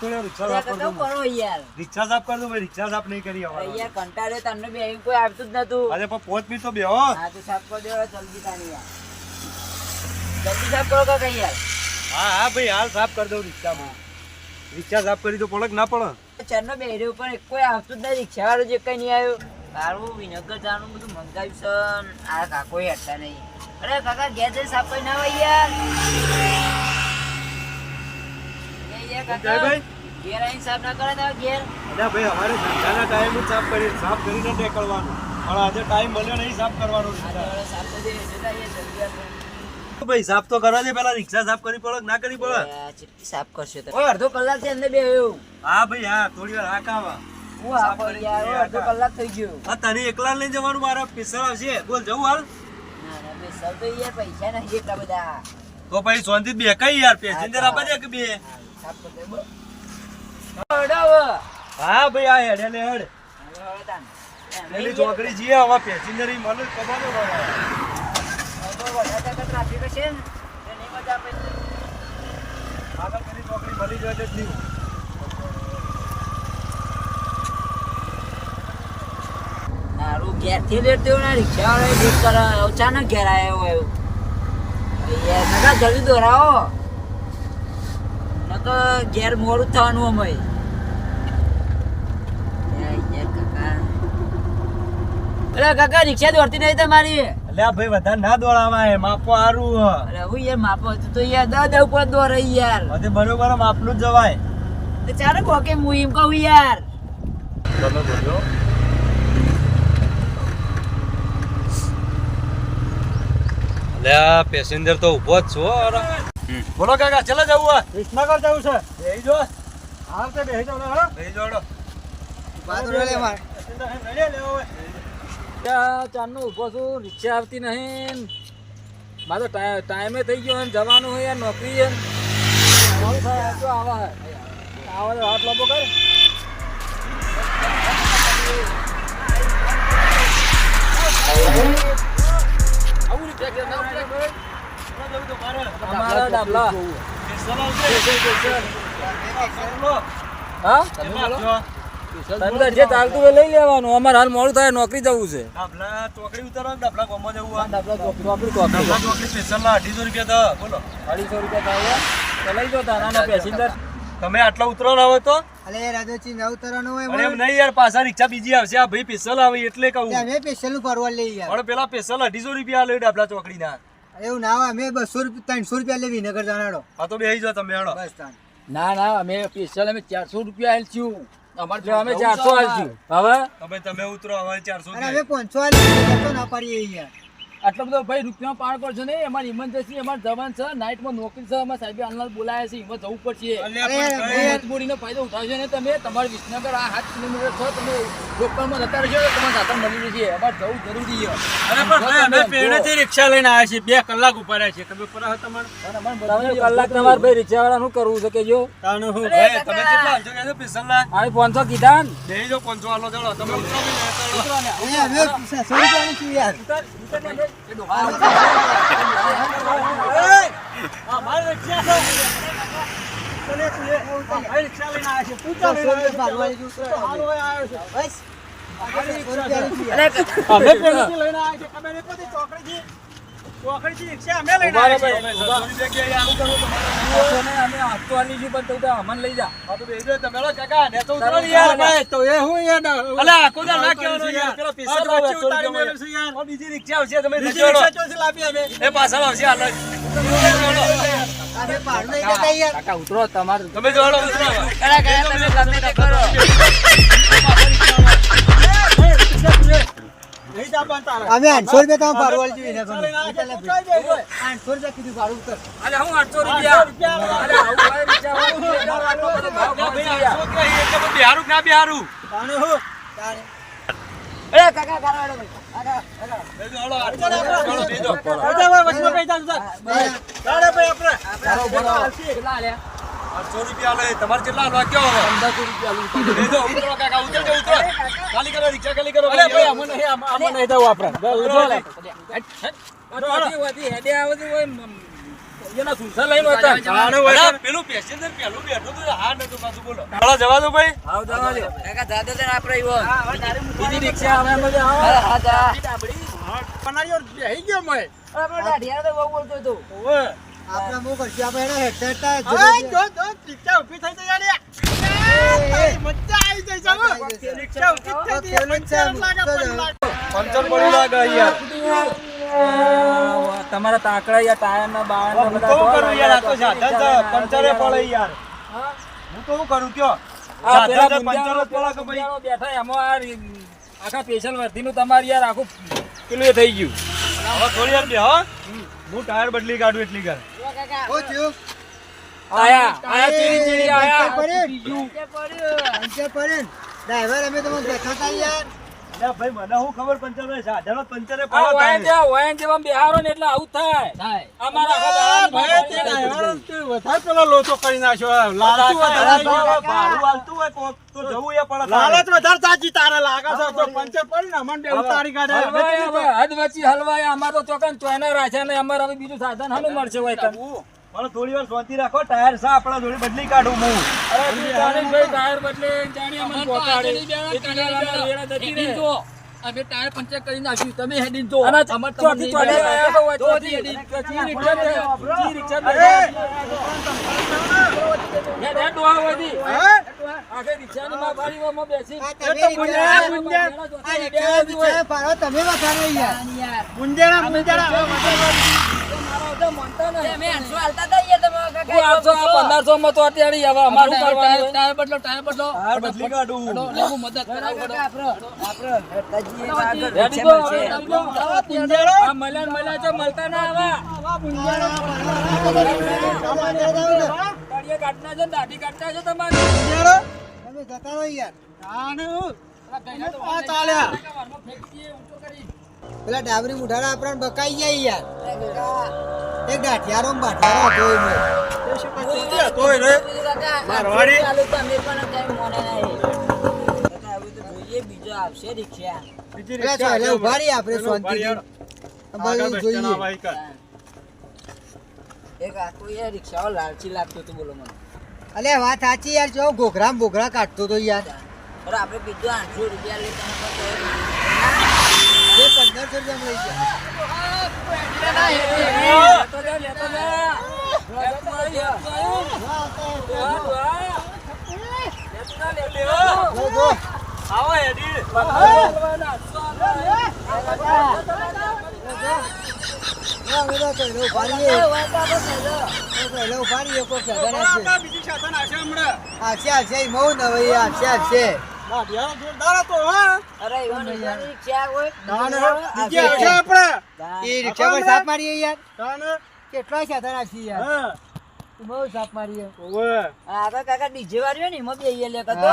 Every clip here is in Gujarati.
થોડી રિક્ષા સાફ કર કાકા દો કરો યાર. રિક્ષા સાફ કર દો ભાઈ રિક્ષા સાફ નહીં કરી આવા યાર કંટાળે તમને બે કોઈ આવતું જ નતું. અરે પણ પોત મિનિટ તો બેહો હા. તો સાફ કરી દો જલ્દી તાની યાર. જલ્દી સાફ કરો કા યાર? હા હા ભાઈ હાલ સાફ કરી દઉં રિક્ષામાં. રિક્ષા સાફ કરી તો પડક ના પડે. ચરનો બેહર્યો પણ કોઈ આવતું જ નહીં રિક્ષા વાળો જે કઈ નહીં આવ્યો. મારું વિનગર જવાનું બધું મંગાવ્યું છે આ કાકો હેઠતા નહીં. અરે કાકા ઘેર સાફ કરી ના હોય યાર. કરવાનો આ તો હવે સાફ કરી દે જતા યાર જલ્દી આપણે. ભાઈ સાફ તો કરવા દે પેલા રિક્ષા સાફ કરી પડે ના કરી પડે? સાફ કરશે અડધો કલાકથી અંદર બેહ્યો હા ભાઈ હા થોડી વાર હા ઓય અડધો કલાક થઈ ગયો. હા તને એકલા લઈ જવાનું મારા પિસર આવશે. બોલ જવું હાલ. તો પૈસા નથી એટલા બધા. તો પછી શાંતિ બે કઈ યાર? પેસેન્જર આપે છે કે બે? હા, ભાઈ આ હેડ હેડ હેડ. પેલી ચોકડી જઈએ અચાનક ઘેર આવ્યો એવું. યાર જલ્દી દોરાવો. નકર ઘેર મોડું થવાનું અમે યાર, યાર કાકા અરે કાકા રિક્ષા દોડતી નહીં તમારી? અલ્યા ભાઈ વધારે ના દોડાવા એ માપો હારું અરે હું યાર માપો હતું તો યાર દસ દસ ઉપર દોરે યાર. હવે બરોબર માપનું જ જવાય. તો ચાલો કોકે હું એમ કહું યાર. તમે બોલો. અલ્યા પેસેન્જર તો ઊભો જ છો અરે. બોલો કાકા ચલો જવું હોય. વિસનગર જવું છે. બેહી જો હાલ તે બેહી જાવ ને હળો બેહી જોડો ચારનો ઊભો છું રિક્ષા આવતી નહીં. મારે ટાઈમે થઈ ગયો ને જવાનું હોય યાર નોકરી એમ. આવા હે. આવા. તો હાથ લાંબો કર. આવું રિક્ષા? અમારા ડાબલા. હા? તમે બોલો તમે તો જે ચાલતું હોય લઈ લેવાનું. અમારે હાલ મોડું થાય નોકરી જવું છે. ડબલા ચોકડી ઉતરો ડબલા ગમો જવું ડાબલા ચોકડી ચોકડી ચોકડી સ્પેશિયલ ના અઢીસો રૂપિયા દો બોલો અઢીસો રૂપિયા થાય તો લઈ જાઓ તારાના પેસેન્જર તમે આટલા ઉતરો ના હોય તો અલે રાધોચી નવ તરનો હોય એમ નહીં યાર પાછા રિક્ષા બીજી આવશે. આ ભાઈ પેશલ આવે એટલે કહું. અમે નું ફરવા લઈ યાર પણ પેલા પેશલ અઢીસો રૂપિયા લે ડાબલા ચોકડી ના એવું ના હોય અમે બસો રૂપિયા ત્રણસો રૂપિયા લેવી નગર જાનાડો આ તો બેહી જો તમે હેડો. બસ તાન ના ના અમે સ્પેશિયલ અમે ચારસો રૂપિયા આલ છું. અમારે જો અમે ચારસો આલ છું. હવે? તમે તમે ઉતરો હવે ચારસો અમે પાંચસો આલી તો ના પાડીએ યાર આટલો બધો ભાઈ રૂપિયા પાર કરશો નહીં. અમારી ઇમરજન્સી અમારે જવાન છે. નાઇટમાં નોકરી છે અમારે સાહેબે અનલાલ બોલાયા છે એમાં જવું પડશે. મજબૂરીનો ફાયદો ઉઠાવશો ને તમે. તમારે વિસનગર આ સાત કિલોમીટર છો તમે લોકલમાં જતા રહેશો તમારે સાથે મળી જશે અમારે જવું જરૂરી છે. અમે પેણેથી રિક્ષા લઈને આવ્યા છીએ. બે કલાક ઉપર આવ્યા છીએ. તમે પર તમારે. તમે કલાક તમારે ભાઈ રિક્ષાવાળા શું કરવું છે કે જો તાનું હું ભાઈ તમે કેટલા કે પાંચસો કીધા ને. પાંચસો હાલો ચાલો. તમે ઉતરો છું યાર છું અમે પેણેથી લઈને આવ્યા છીએ ખબર નહીં ચોકડી ચોકડીથી. ચોકડીથી રિક્ષા અમે લઈને આવ્યા છીએ. અમે આપતો આલી છું પણ તું અમને લઈ જા. તો બેહી તમે હેડો કાકા ને તો ઉતરો યાર ભાઈ તો એ હું યાર અલા આખો ના કહેવાનું યાર. પેલો પિસ્સા વચ્ચે ઉતારી મેલ્યું છે બીજી રિક્ષા આવશે તમે બીજી રિક્ષા ચોથી લાવી અમે. એ પાછળ આવશે હાલ જ. અમે નહીં દેતા યાર. કાકા ઉતરો તમારે તમે જો હાલો ઉતરો. અરે કાકા તમે ગમે તે કરો. અમે આઠસો રૂપિયા તમે ફરવા લઈ જવું આઠસો રૂપિયા કીધું ભાડું કર અરે હું 800 રૂપિયા? અરે આવું ભાઈ રિક્ષાવાળા આટલો બધો ભાવ ના ભાવ ભાઈ, છે આઠસો બધું બિહારું ના બિહારું? અરે કાકા. કાકા, આઠસો રૂપિયા, લે, તમારે કેટલા હાલવા કયો હવે? 1500 રૂપિયા આલું. ઉતરો કાકા, ઉતરજો, ઉતરો. ખાલી કરો, રિક્ષા ખાલી કરો. અરે ભાઈ અમને નહીં આમાં નહીં જવું આપણે. ઉતરો લે. હેડ, હેડ. વાતી, વાતી, હેડે આવે છે, એના સુનસા લઈને હતા તાણે વળે પેલું પેસેન્જર પેલું બેઠું હતું હા નતું પાછું બોલો. હાલો જવા દો ભાઈ. આવ જવા દો. કાકા દાદા તને આપણે આવ્યો બીજી રિક્ષા આવે. એમ જ. હા જા પનારીઓ બેહી ગયો મેં આપણે દાઢિયા તો બહુ બોલતો હતો. ઓવે આપણે મો કરશું આપણે એને હેડસેટ તા જો જો રિક્ષા ઊભી થઈ ગઈ યાર. મજા આવી ગઈ છે રિક્ષા ઊભી થઈ ગઈ પંચર પડી લાગે યાર તમારા તાકડા યા ટાયર ના બાયર ના બધા શું કરું યાર આ તો સાધન છે પંચરે પડે યાર. હું? તો શું કરું કયો? સાધન છે, પંચર પડે કે ભાઈ બેઠા એમાં આ રી- આખા સ્પેશિયલ વર્ધીનું તમારે યાર આખું પેલું એ થઈ ગયું. હવે થોડી વાર બે હો હું ટાયર બદલી કાઢું એટલી કર થયું? આયા આયા પડ્યું. પડ્યું. ડ્રાઈવર અમે તમને દેખાતા યાર. અલ્યા ભાઈ મને શું ખબર પંચર ભાઈ સાધન પંચરે આ વાયન તારે. વાયન જેવા બેહારો ને એટલે આવું થાય. અમારા આખા દાડાની વધારે પેલો લોચો કરી નાખ્યો લાલતું વધારે ભાડું હાલતું હોય કોક તો જવું એ પડે લાલચ વધારે સાચી તારે લાગે છે તો પંચર પડી ને અમને ઉતારી કાઢે. હવે, હદ વચ્ચે હલવાય અમારો ચોકન ચોયના રાખે ને અમારે હવે બીજું સાધન હાનું મળશે હોય? મને થોડી વાર શાંતિ રાખો ટાયર સા આપણા જોડે બદલી કાઢું હું. અરે ભાઈ ટાયર બદલે જાણી અમને પોકાડે રહે. અમે ટાયર પંચર કરી નાખ્યું. તમે હેડીને જો અને અમાર ચોથી આયા તો હોય, ચોથી ચોથી રિક્ષા બે- ચોથી રિક્ષા બે- હેડ, હેડ ડોહા હોયથી. આખે રિક્ષાની માં બારી ઓમાં બેસી. તમે રિક્ષા- આ રિક્ષા બિચારા ભાડો તમે વધારો અમે હાલતા હતા યાર તમે કાકા તો અત્યારે હવે અમારું કરવાનું ટાયર બદલો ટાયર બદલો. બદલી કાઢું. લો, લો, હું મદદ કરાવું. કાકા આપણે આપણે હેડતા આગળ રેડી રિક્ષા તો, મળશે. રેડી તો. આ મળ્યા ને છે, મળતા ના આવા. દાઢીએ કાઢના છે દાઢી કાઢના છે તમારે. તમે જતા રહો યાર. ચાલ્યા. વારમાં ફેંકી ઊંચો પેલા ડાબરી ઉઠાડા આપણને બકાઈ જાય યાર. એક ગાંઠિયારો બાઠિયારો જોઈ. તોય રે મારવાડી. પણ મોને નહીં. બીજો આવશે રિક્ષા. આપણે જોઈએ. એક આખું એ રિક્ષાઓ લાલચી લાગતું હતું બોલો મને. અલે વાત સાચી યાર જો ઘોઘરા બોઘરા કાઢતો તો યાર. અરે આપણે બીજો આઠસો રૂપિયા હતા પંદરસો રૂપિયા લઈ લેતો જા, લેતો જા. લેતો જા, લેતો જા. ડોહા, ડોહા. લેતો જા, લેતો જા. જો, જો. આવો હેડી. કેટલા સાધન આવશે યાર. બહુ સાપ મારી ઓવે. આગળ કાકા ડીજે વાળ્યો ને એમાં બેહીએ લે કાતો.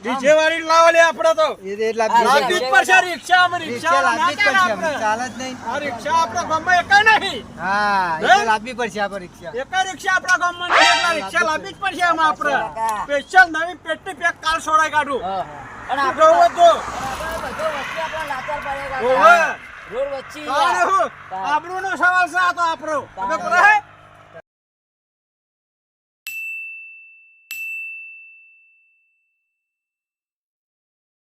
ડીજે વાળી લાવો લે આપણે તો. એ તો એટલા લાગી જ પડશે રિક્ષા અમે રિક્ષા લાવવી જ પડશે ચાલે જ નહીં. આ રિક્ષા આપણા ગામમાં એકાય નહીં. હા એ? તો લાવવી પડશે આપણે રિક્ષા. એકાય રિક્ષા આપણા ગામમાં નહીં એટલે રિક્ષા લાવવી જ પડશે આમાં આપણે. સ્પેશિયલ નવી પેટી પેક કાલ સોડાઈ કાઢું. હા. અને તું આપણે તો બધો આપણે લાચાર પડે ઓવે. રોડ વચ્ચે. હું? આબરૂનો સવાલ છે આ તો આપણો. તમે હે?